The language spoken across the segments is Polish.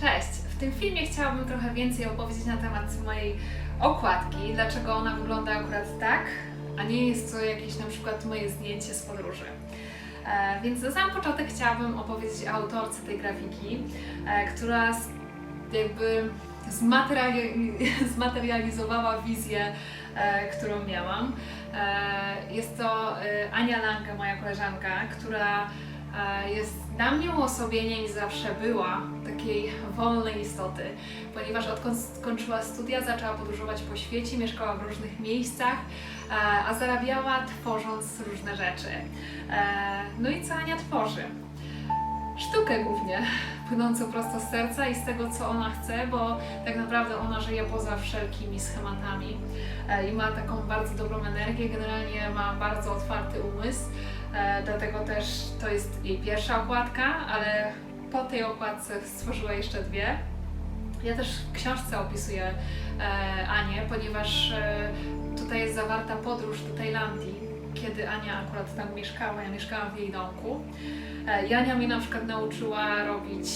Cześć! W tym filmie chciałabym trochę więcej opowiedzieć na temat mojej okładki, dlaczego ona wygląda akurat tak, a nie jest to jakieś na przykład moje zdjęcie z podróży. E, więc na sam początek chciałabym opowiedzieć o autorce tej grafiki, e, która s- jakby zmateriali- zmaterializowała wizję, e, którą miałam. E, jest to e, Ania Lange, moja koleżanka, która jest dla mnie uosobieniem i zawsze była takiej wolnej istoty, ponieważ odkąd skończyła studia, zaczęła podróżować po świecie, mieszkała w różnych miejscach, e, a zarabiała tworząc różne rzeczy. E, No i co Ania tworzy? Sztukę głównie, płynącą prosto z serca i z tego, co ona chce, bo tak naprawdę ona żyje poza wszelkimi schematami e, i ma taką bardzo dobrą energię, generalnie ma bardzo otwarty umysł, e, dlatego też to jest jej pierwsza okładka, ale po tej okładce stworzyła jeszcze dwie. Ja też w książce opisuję e, Anię, ponieważ e, tutaj jest zawarta podróż do Tajlandii, kiedy Ania akurat tam mieszkała, ja mieszkałam w jej domku. E, i Ania mnie na przykład nauczyła robić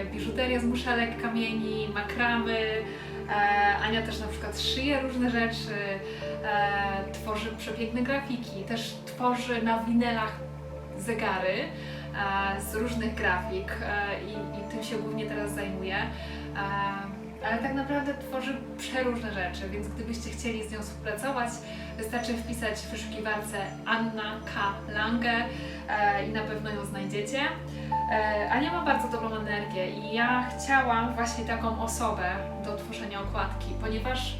e, biżuterię z muszelek, kamieni, makramy. E, Ania też na przykład szyje różne rzeczy, e, tworzy przepiękne grafiki, też tworzy na winelach zegary e, z różnych grafik i, i tym się głównie teraz zajmuje. Ale tak naprawdę tworzy przeróżne rzeczy, więc gdybyście chcieli z nią współpracować, wystarczy wpisać w wyszukiwarce Anna K. Lange e, i na pewno ją znajdziecie. E, Ania ma bardzo dobrą energię i ja chciałam właśnie taką osobę do tworzenia okładki, ponieważ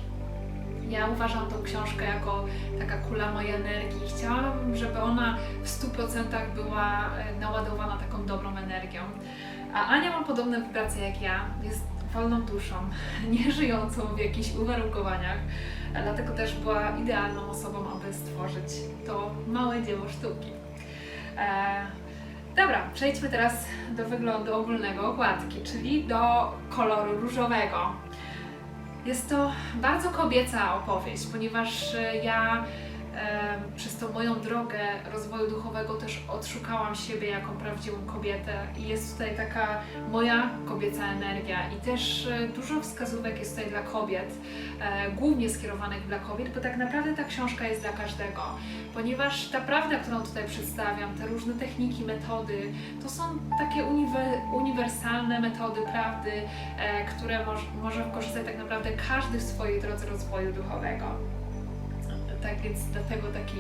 ja uważam tą książkę jako taka kula mojej energii. Chciałam, żeby ona w 100% była e, naładowana taką dobrą energią. A Ania ma podobne wibracje jak ja, jest wolną duszą, nie żyjącą w jakichś uwarunkowaniach, dlatego też była idealną osobą, aby stworzyć to małe dzieło sztuki. E, dobra, przejdźmy teraz do wyglądu ogólnego okładki, czyli do koloru różowego. Jest to bardzo kobieca opowieść, ponieważ ja przez tą moją drogę rozwoju duchowego też odszukałam siebie jako prawdziwą kobietę. I jest tutaj taka moja kobieca energia. I też e, dużo wskazówek jest tutaj dla kobiet, e, głównie skierowanych dla kobiet, bo tak naprawdę ta książka jest dla każdego, ponieważ ta prawda, którą tutaj przedstawiam, te różne techniki, metody, to są takie uniwe- uniwersalne metody prawdy, e, które moż, może wykorzystać tak naprawdę każdy w swojej drodze rozwoju duchowego. Tak więc dlatego taki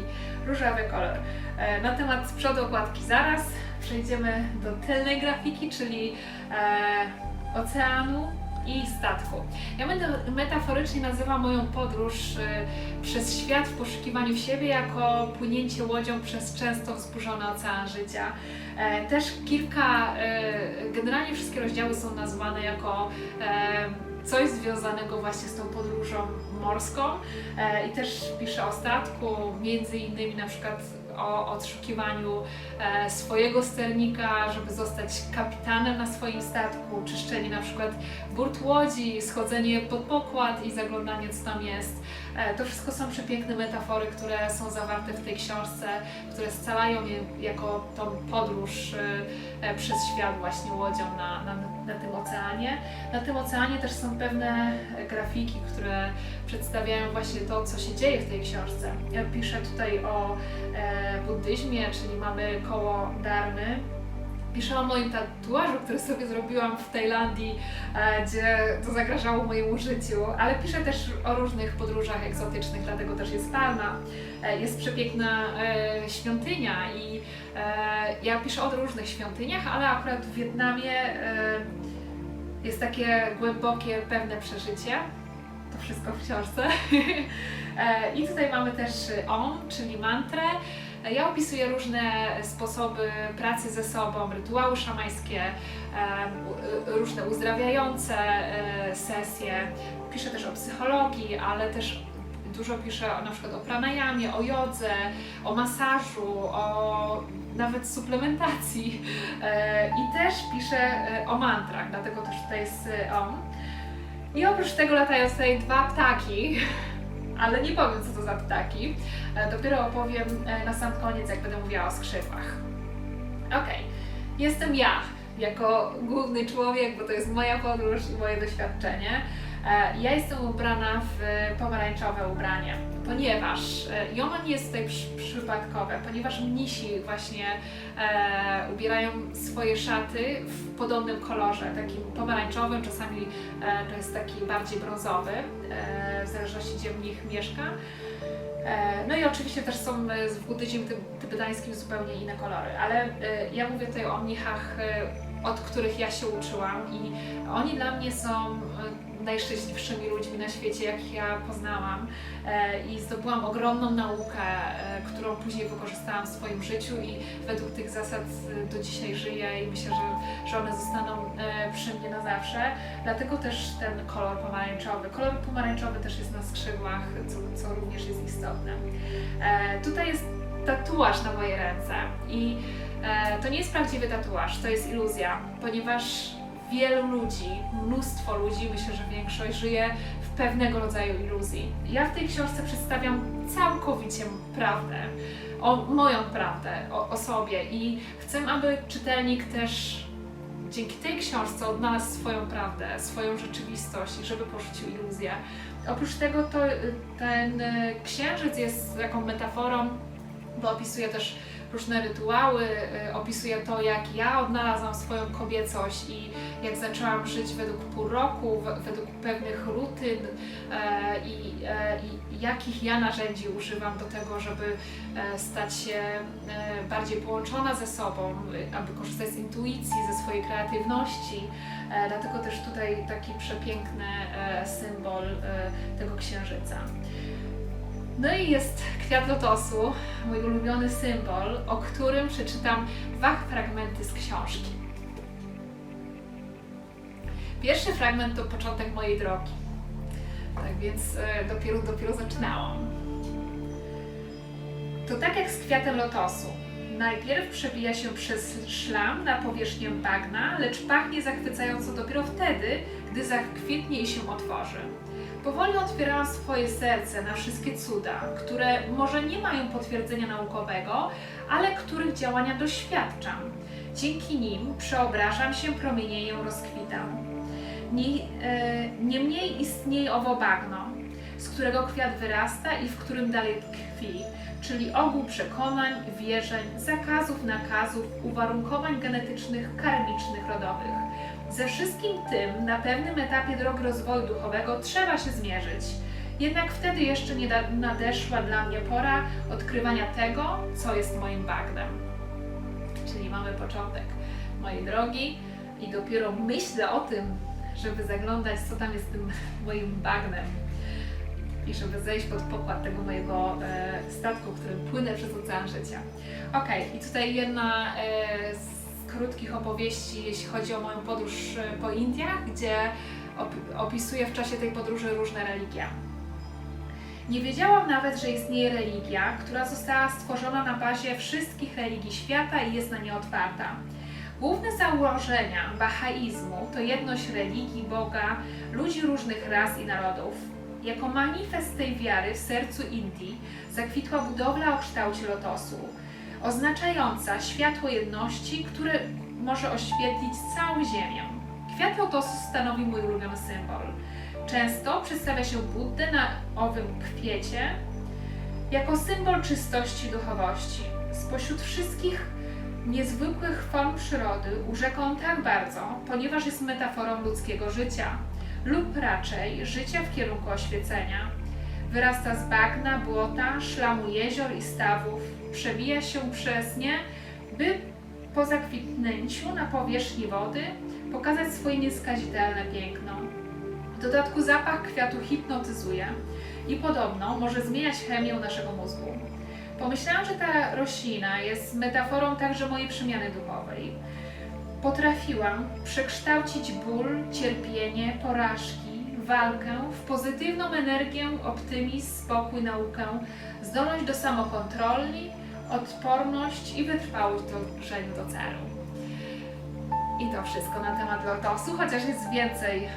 różowy kolor. E, Na temat z przodu okładki zaraz przejdziemy do tylnej grafiki, czyli e, oceanu i statku. Ja będę metaforycznie nazywam moją podróż e, przez świat w poszukiwaniu siebie jako płynięcie łodzią przez często wzburzony ocean życia. E, Też kilka, e, generalnie wszystkie rozdziały są nazwane jako e, coś związanego właśnie z tą podróżą morską e, i też piszę o statku, między innymi na przykład o odszukiwaniu e, swojego sternika, żeby zostać kapitanem na swoim statku, czyszczenie na przykład burt łodzi, schodzenie pod pokład i zaglądanie co tam jest. E, to wszystko są przepiękne metafory, które są zawarte w tej książce, które scalają mnie jako tą podróż e, przez świat właśnie łodzią na, na, na tym oceanie. Na tym oceanie też są pewne grafiki, które przedstawiają właśnie to, co się dzieje w tej książce. Ja piszę tutaj o e, buddyzmie, czyli mamy koło Dharmy. Piszę o moim tatuażu, który sobie zrobiłam w Tajlandii, e, gdzie to zagrażało mojemu życiu, ale piszę też o różnych podróżach egzotycznych, dlatego też jest palma. E, jest przepiękna e, świątynia i ja piszę o różnych świątyniach, ale akurat w Wietnamie jest takie głębokie, pewne przeżycie. To wszystko w książce. I tutaj mamy też OM, czyli mantrę. E, Ja opisuję różne sposoby pracy ze sobą, rytuały szamańskie, y, różne uzdrawiające e, sesje. Piszę też o psychologii, ale też dużo piszę na przykład o pranayamie, o jodze, o masażu, o nawet suplementacji. E, I też piszę e, o mantrach, dlatego też tutaj jest e, OM. I oprócz tego latają tutaj dwa ptaki, ale nie powiem co to za ptaki. E, Dopiero opowiem e, na sam koniec, jak będę mówiła o skrzydłach. Okej, jestem ja, jako główny człowiek, bo to jest moja podróż i moje doświadczenie. E, Ja jestem ubrana w pomarańczowe ubranie, ponieważ e, nie jest tutaj przy, przypadkowe, ponieważ mnisi właśnie e, ubierają swoje szaty w podobnym kolorze, takim pomarańczowym, czasami e, to jest taki bardziej brązowy, e, w zależności gdzie mnich mieszka. E, No i oczywiście też są e, w buddyzmie ty- tybetańskim zupełnie inne kolory, ale ja mówię tutaj o mnichach, od których ja się uczyłam i oni dla mnie są najszczęśliwszymi ludźmi na świecie, jakich ja poznałam E, i zdobyłam ogromną naukę, e, którą później wykorzystałam w swoim życiu i według tych zasad e, do dzisiaj żyję i myślę, że, że one zostaną przy mnie na zawsze. Dlatego też ten kolor pomarańczowy. Kolor pomarańczowy też jest na skrzydłach, co, co również jest istotne. Tutaj jest tatuaż na moje ręce i to nie jest prawdziwy tatuaż, to jest iluzja, ponieważ wielu ludzi, mnóstwo ludzi, myślę, że większość żyje w pewnego rodzaju iluzji. Ja w tej książce przedstawiam całkowicie prawdę, o moją prawdę, o, o sobie i chcę, aby czytelnik też dzięki tej książce odnalazł swoją prawdę, swoją rzeczywistość i żeby porzucił iluzję. Oprócz tego to y, ten y, księżyc jest taką metaforą, bo opisuje też różne rytuały, y, opisuje to, jak ja odnalazłam swoją kobiecość i jak zaczęłam żyć według pół roku, we- według pewnych rutyn e, i, e, i jakich ja narzędzi używam do tego, żeby e, stać się bardziej połączona ze sobą, aby korzystać z intuicji, ze swojej kreatywności. Dlatego też tutaj taki przepiękny symbol tego księżyca. No i jest kwiat lotosu, mój ulubiony symbol, o którym przeczytam dwa fragmenty z książki. Pierwszy fragment to początek mojej drogi. Tak więc e, dopiero, dopiero zaczynałam. To tak jak z kwiatem lotosu. Najpierw przebija się przez szlam na powierzchnię bagna, lecz pachnie zachwycająco dopiero wtedy, gdy zakwitnie i się otworzy. Powoli otwierałam swoje serce na wszystkie cuda, które może nie mają potwierdzenia naukowego, ale których działania doświadczam. Dzięki nim przeobrażam się, promienieję, rozkwitam. Nie, e, niemniej istnieje owo bagno, z którego kwiat wyrasta i w którym dalej czyli ogół przekonań, wierzeń, zakazów, nakazów, uwarunkowań genetycznych, karmicznych, rodowych. Ze wszystkim tym na pewnym etapie drogi rozwoju duchowego trzeba się zmierzyć. Jednak wtedy jeszcze nie nadeszła dla mnie pora odkrywania tego, co jest moim bagnem. Czyli mamy początek mojej drogi i dopiero myślę o tym, żeby zaglądać, co tam jest tym moim bagnem i żeby zejść pod pokład tego mojego e, statku, którym płynę przez ocean życia. Okej, i tutaj jedna e, z krótkich opowieści, jeśli chodzi o moją podróż e, po Indiach, gdzie op opisuję w czasie tej podróży różne religie. Nie wiedziałam nawet, że istnieje religia, która została stworzona na bazie wszystkich religii świata i jest na nie otwarta. Główne założenia bahaizmu to jedność religii, Boga, ludzi różnych ras i narodów. Jako manifest tej wiary w sercu Indii zakwitła budowla o kształcie lotosu, oznaczająca światło jedności, które może oświetlić całą Ziemię. Kwiat lotosu stanowi mój ulubiony symbol. Często przedstawia się Buddę na owym kwiecie jako symbol czystości i duchowości. Spośród wszystkich niezwykłych form przyrody urzeką tak bardzo, ponieważ jest metaforą ludzkiego życia, lub raczej życia w kierunku oświecenia. Wyrasta z bagna, błota, szlamu jezior i stawów, przebija się przez nie, by po zakwitnięciu na powierzchni wody pokazać swoje nieskazitelne piękno. W dodatku zapach kwiatu hipnotyzuje i podobno może zmieniać chemię naszego mózgu. Pomyślałam, że ta roślina jest metaforą także mojej przemiany duchowej. Potrafiłam przekształcić ból, cierpienie, porażki, walkę w pozytywną energię, optymizm, spokój, naukę, zdolność do samokontroli, odporność i wytrwałość w dążeniu do celu. I to wszystko na temat lotosu, chociaż jest więcej e,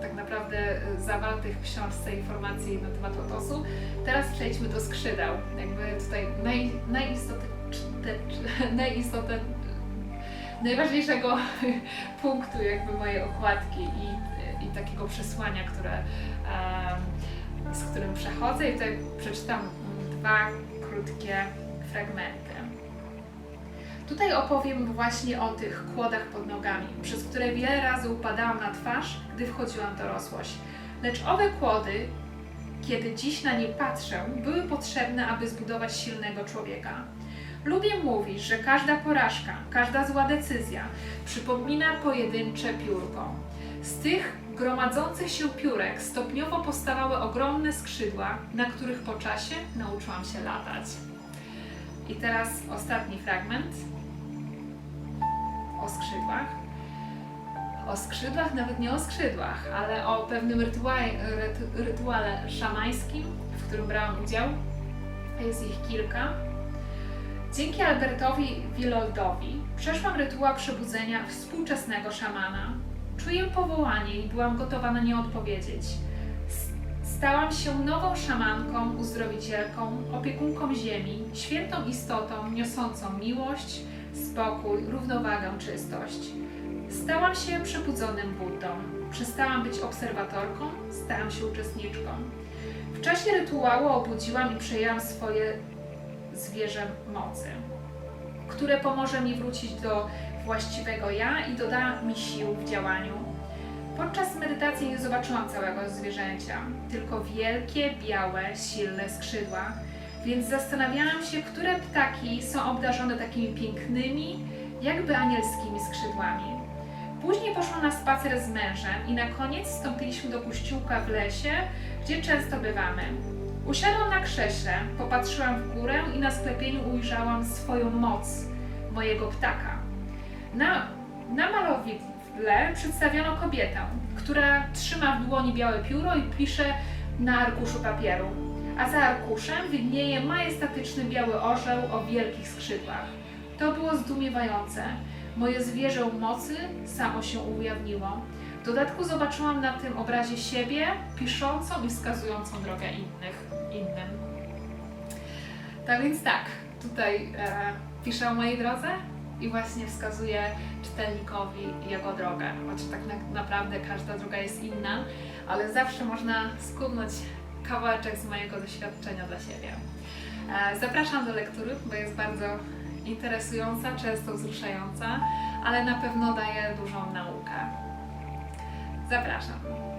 tak naprawdę zawartych w książce informacji na temat lotosu. Teraz przejdźmy do skrzydeł. Jakby tutaj naj, najistotne, najważniejszego punktu jakby mojej okładki i, i takiego przesłania, które, z którym przechodzę i tutaj przeczytam dwa krótkie fragmenty. Tutaj opowiem właśnie o tych kłodach pod nogami, przez które wiele razy upadałam na twarz, gdy wchodziłam w dorosłość. Lecz owe kłody, kiedy dziś na nie patrzę, były potrzebne, aby zbudować silnego człowieka. Lubię mówić, że każda porażka, każda zła decyzja przypomina pojedyncze piórko. Z tych gromadzących się piórek stopniowo powstawały ogromne skrzydła, na których po czasie nauczyłam się latać. I teraz ostatni fragment o skrzydłach. O skrzydłach, nawet nie o skrzydłach, ale o pewnym rytuale, rytu, rytuale szamańskim, w którym brałam udział. Jest ich kilka. Dzięki Albertowi Wiloldowi przeszłam rytuał przebudzenia współczesnego szamana. Czuję powołanie i byłam gotowa na nie odpowiedzieć. Stałam się nową szamanką, uzdrowicielką, opiekunką ziemi, świętą istotą niosącą miłość, spokój, równowagę, czystość. Stałam się przebudzonym Buddą. Przestałam być obserwatorką, stałam się uczestniczką. W czasie rytuału obudziłam i przejęłam swoje zwierzę mocy, które pomoże mi wrócić do właściwego ja i doda mi sił w działaniu. Podczas medytacji nie zobaczyłam całego zwierzęcia, tylko wielkie, białe, silne skrzydła, więc zastanawiałam się, które ptaki są obdarzone takimi pięknymi, jakby anielskimi skrzydłami. Później poszłam na spacer z mężem i na koniec wstąpiliśmy do kościółka w lesie, gdzie często bywamy. Usiadłam na krześle, popatrzyłam w górę i na sklepieniu ujrzałam swoją moc, mojego ptaka. Na, na malowidle przedstawiono kobietę, która trzyma w dłoni białe pióro i pisze na arkuszu papieru, a za arkuszem widnieje majestatyczny biały orzeł o wielkich skrzydłach. To było zdumiewające. Moje zwierzę mocy samo się ujawniło. W dodatku zobaczyłam na tym obrazie siebie, piszącą i wskazującą drogę innych, innym. Tak więc tak, tutaj e, piszę o mojej drodze i właśnie wskazuję czytelnikowi jego drogę, choć tak na, naprawdę każda droga jest inna, ale zawsze można skubnąć kawałeczek z mojego doświadczenia dla siebie. E, zapraszam do lektury, bo jest bardzo interesująca, często wzruszająca, ale na pewno daje dużą naukę. Zapraszam.